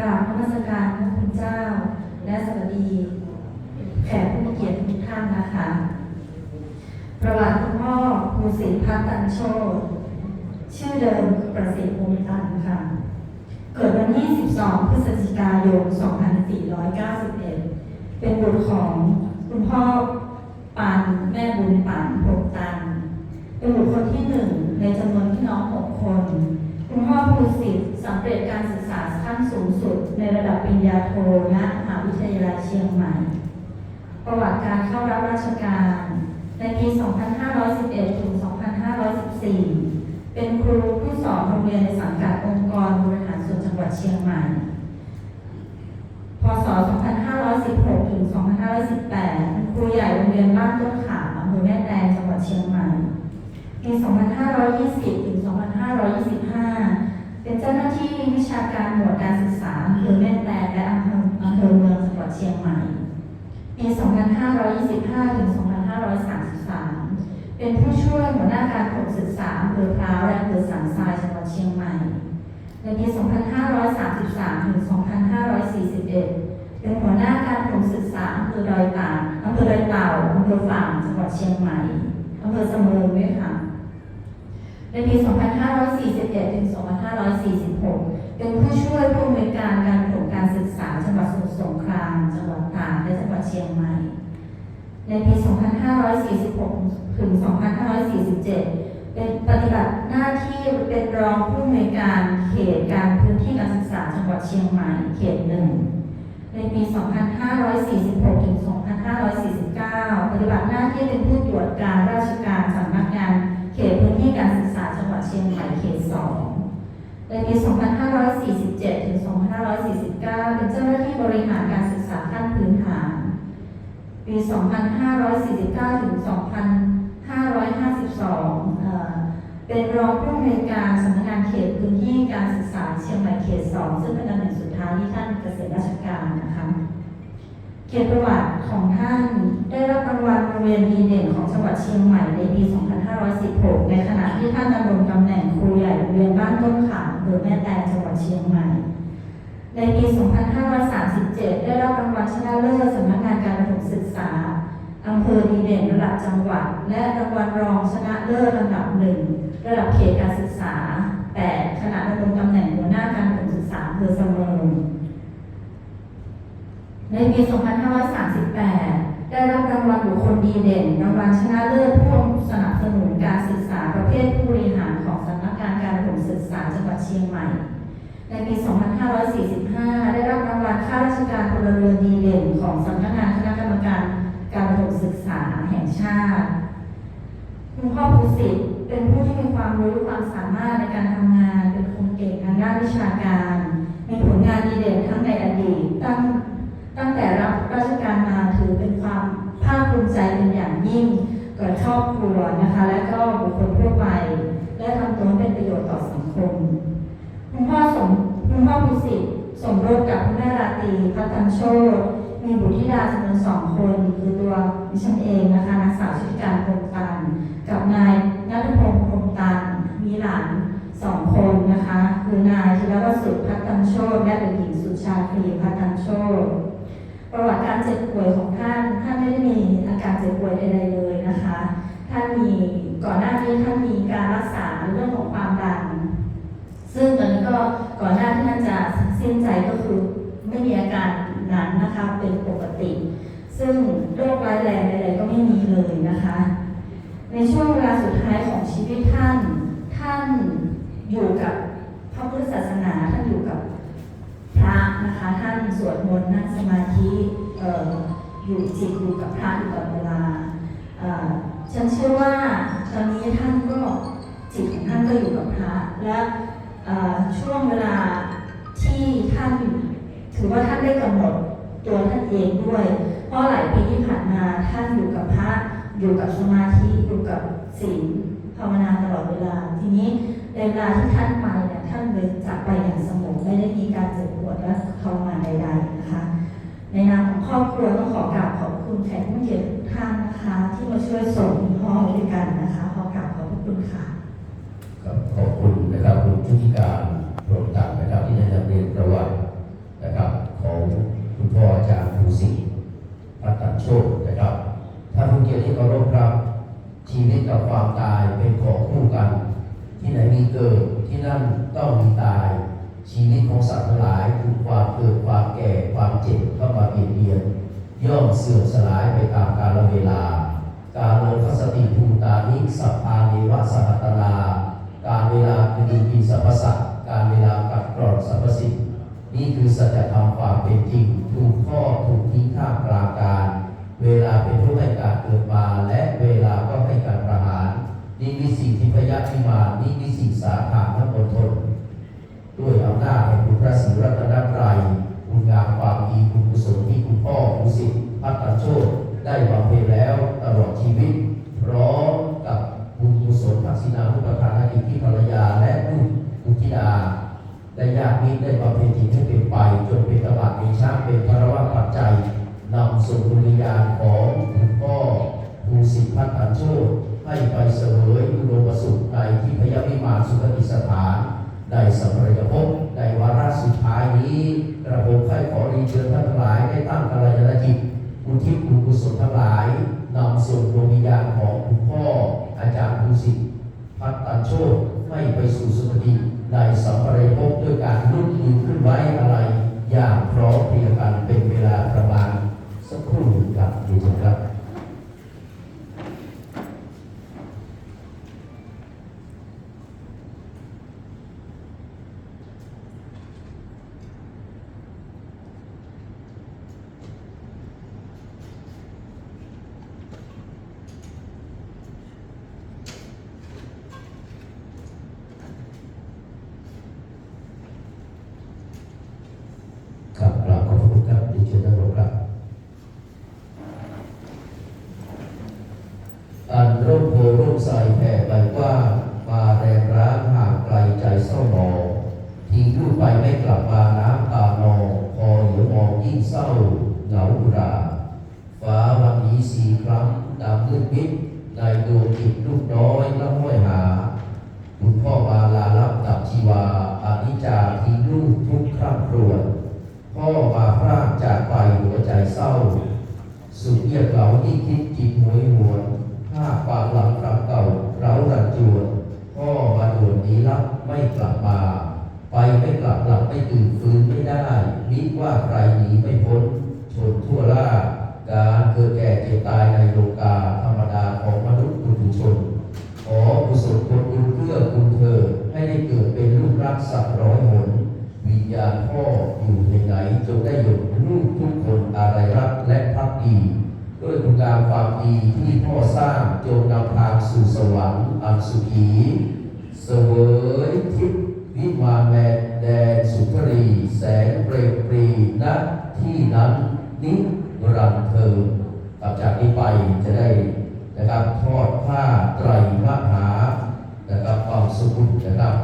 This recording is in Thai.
กราบนมัสการพระคุณเจ้า และสวัสดีแขกผู้มีเกียรติทุกท่านนะคะ ประวัติคุณพ่อภูสิทธิพัฒตันโชตชื่อเดิมประสิทธิ์วงศ์ตันค่ะ เกิดวันที่ 12 พฤศจิกายน 2491 เป็นบุตรของคุณพ่อปันแม่บุญปันพงตัน เป็นบุตรคนที่หนึ่งในจำนวนพี่น้องหกคน คุณพ่อภูสิทธิ์สำเร็จการศึกษาขั้นสูงสุ ดับปริญญาโทณมหาวิทยาลัยเชียงใหม่ ประวัติการเข้ารับราชการ ในปี 2511 ถึง 2514 เป็นครูผู้สอนโรงเรียนในสังกัดองค์กรบริหารส่วนจังหวัดเชียงใหม่ พศ 2516 ถึง 2518 ครูใหญ่โรงเรียนบ้านต้นขาอำเภอแม่แตงจังหวัดเชียงใหม่ ปี 2520 ถึง 2525 เป็นเจ้าหน้าที่วิชาการหมวดการศึกษาอำเภอแม่แตงและอำเภออำเภอเมืองจังหวัดเชียงใหม่ปี 2525 ถึง 2533 เป็นผู้ช่วยหัวหน้าการประถมศึกษาอำเภอพร้าวและอำเภอสันทรายจังหวัดเชียงใหม่ ในปี 2533 ถึง 2541 เป็นหัวหน้าการประถมศึกษาอำเภอดอยต่างอำเภอดอยเต่าอำเภอฝางจังหวัดเชียงใหม่อำเภอสมุทรด้ยค่ะ ในปี 2541 ถึง 2546 เป็นผู้ช่วยผู้อำนวยการการประถมการศึกษาจังหวัดสมุทรสงคราม จังหวัดตากและจังหวัดเชียงใหม่ ในปี 2546 ถึง 2547 เป็นปฏิบัติหน้าที่เป็นรองผู้อำนวยการเขตการพื้นที่การศึกษาจังหวัดเชียงใหม่ เขตหนึ่งในปี 2546 ถึง 2549 ปฏิบัติหน้าที่เป็นผู้ตรวจการราชการ ในปี 2547 ถึง 2549 เป็นเจ้าหน้าที่บริหารการศึกษาขั้นพื้นฐาน ปี 2549 ถึง 2552 เป็นรองผู้อำนวยการสำนักงานเขตพื้นที่การศึกษาเชียงใหม่เขต 2 ซึ่งเป็นตำแหน่งสุดท้ายที่ท่านเกษียณราชการนะคะเกียรติประวัติของท่านได้รับรางวัลโรงเรียนดีเด่นของจังหวัดเชียงใหม่ในปี 2516 ภอแม่แตงจังหวัดเชียงใหม่ ในปี 2537 ได้รับรางวัลชนะเลิศสำนักงานการประถมศึกษาอำเภอดีเด่นระดับจังหวัด และรางวัลรองชนะเลิศลำดับหนึ่งระดับเขตการศึกษา8ขณะดำรงตำแหน่งหัวหน้าการประถมศึกษาอำเภอเสมิงในปี 2538 ได้รับรางวัลบุคคลดีเด่น รางวัลชนะเลิศผู้สนับสนุนการศึกษาประเภทผู้ จังหวัดเชียงใหม่ ในปี 2545 ได้รับรางวัลข้าราชการพลเรือนดีเด่นของสำนักงานคณะกรรมการการประถมศึกษาแห่งชาติ คุณพ่อภูสิทธิ์เป็นผู้ที่มีความรู้ความสามารถในการทำงาน เป็นคนเก่งทางด้านวิชาการ มีผลงานดีเด่นทั้งในอดีตตั้งตั้งแต่รับราชการมาถือเป็นความภาคภูมิใจเป็นอย่างยิ่งกับครอบครัวนะคะ และก็บุคคลทั่วไป และทำตัวเป็นประโยชน์ต่อสังคม คุณพ่อสมคุณพ่อภูสิทธิ์สมรสกับ คุณแม่ราตรีพัฒนโชตมีบุตรธิดาจำนวนสองคน คือตัวดิฉันเองนะคะนางสาวชิติการพงตัน กับนายนัทพงศ์พงตัน มีหลานสองคนนะคะ คือนายธีรวสุทธิ์พัฒนโชตและเด็กหญิงสุชาครีพัฒนโชตประวัติการเจ็บป่วยของท่าน ท่านไม่ได้มีอาการเจ็บป่วยใดๆเลยนะคะ ท่านมีก่อนหน้านี้ท่านมีการรักษาเรื่องของความดันซึ่งตอนนี้ก็ก่อนหน้าที่ท่านจะสิ้นใจก็คือ นะคะเป็นปกติ ซึ่งโรคร้ายแรงใดๆก็ไม่มีเลยนะคะ ในช่วงเวลาสุดท้ายของชีวิตท่าน ท่านอยู่กับพระพุทธศาสนาท่านอยู่กับพระนะคะท่านสวดมนต์นั่งสมาธิเอออยู่จิตอยู่กับพระอยู่ตลอดเวลาฉันเชื่อว่าตอนนี้ท่านก็จิตของท่านก็อยู่กับพระและช่วงเวลาที่ท่านถือว่าท่านได้กำหนด ตัวท่านเองด้วย เพราะหลายปีที่ผ่านมาท่านอยู่กับพระอยู่กับสมาธิอยู่กับศีลภาวนาตลอดเวลา ทีนี้ในเวลาที่ท่านไปเนี่ยท่านเลยจากไปอย่างสงบไม่ได้มีการเจ็บปวดและทรมานใดๆนะคะ ในนามของครอบครัวต้องขอกราบขอบคุณแขกผู้เกียรติทุกท่านนะคะ ที่มาช่วยส่งพ่อด้วยกันนะคะ ขอกราบขอบคุณค่ะครับขอบคุณนะครับคุณผู้จัดการโปรดตัดนะครับที่ได้นำเรียนประวัติ โชคนะครับท่านผู้เกียรติที่เคารพครับ ชีวิตกับความตายเป็นของคู่กัน ที่ไหนมีเกิดที่นั่นต้องมีตาย ชีวิตของสัตว์ทั้งหลายถูกความเกิดความแก่ความเจ็บเข้ามาเบียดเบียนย่อมเสื่อมสลายไปตามกาลเวลา การโลคสติภูตานิสัพพาเนวะสัตตนาการเวลาคือดูกิสรรพสัตการเวลากัดกร่อนสรรพสิ่งนี่คือสัจธรรมความเป็นจริง ถูกข้อถูกทิ้งท่ามกลางการ เวลาเป็นผู้ให้การเกิดมาและเวลาก็ให้การประหาร นี่มีสิ่งที่พยัคฆ์พิมานี่มีสิ่งสาขาทั้งบนทนด้วยอำนาจแห่งคุณพระศรีรัตนตรัยคุณงามความดีคุณกุศลที่คุณพ่อคุณสิทธิ์พัฒนโชคได้บำเพ็ญแล้วตลอดชีวิตพร้อมกับบุญกุศลทักษิณานุประทานกิจที่ภรรยาและ และญาติมิตรได้บำเพ็ญจิตให้เป็นไป จนเป็นกบฏเป็นช้างเป็นพระวะปัจจัยนำส่งดวงวิญญาณของคุณพ่อคุณสิทธิ์พัฒนโชคให้ไปเสวยอุดมสุขในที่พยาวิมานสุขติสถานได้สำเร็จภพในวาระสุดท้ายนี้กระผมใครขอรีเชิญท่านทั้งหลายได้ตั้งกัลยาณจิตอุทิศบุญกุศลทั้งหลายนำส่งดวงวิญญาณของคุณพ่ออาจารย์ภูสิทธิ์พัฒตันโชคให้ไปสู่สุคติ ได้สัมปรายภพด้วยการลุกยืนขึ้นไว้อะไร อย่างพร้อมเพรียงกันเป็นเวลาประมาณสักครู่ครับดีครับกราบขอบพระคุณครับดิฉันนักรบครับ อันร่ม โพร่มใสแผ่ไปว้ามาแรงร้างห่างไกลใจเศร้าหมองทิ้งลูกไปไม่กลับมาน้ำตาหนองคอเหลียวมองยิ่งเศร้าเหงาอุรา ฟ้าวันนี้สีครั้งดำมืดมิดในดวงจิตลูกน้อยละห้อยหาคุณพ่อมาลาลับดับชีวาอานิจาทิ้งลูกทุกคร่ำครวญพ่อมาพรากจากไปหัวใจเศร้า สุดเยียดเหลาที่คิดจิตหวยหวน มาด่วนนี้รับไม่กลับมา ไปไม่กลับหลับไม่ตื่นฟื้นไม่ได้มิว่าใครหนีไม่พ้นชนทั่วล่า การเกิดแก่เจ็บตายในโลกาธรรมดาของมนุษย์ปุถุชน ขอกุศลผลบุญเพื่อคุณเธอให้ได้เกิดเป็นลูกรักสักร้อยหนวิญญาณพ่ออยู่ในไหนจงได้หยดลูกทุกคนอะไรรักและพักดีด้วยคุณงามความดีที่พ่อสร้างจงนำทางสู่สวรรค์อันสุขี เสวยทิพวิมานแดนสุขรี แสงเปรมปรีณที่นั้นนิรันเทิงกับจากนี้ไปจะได้นะครับทอดผ้าไตรมหานะครับความสุขนะครับ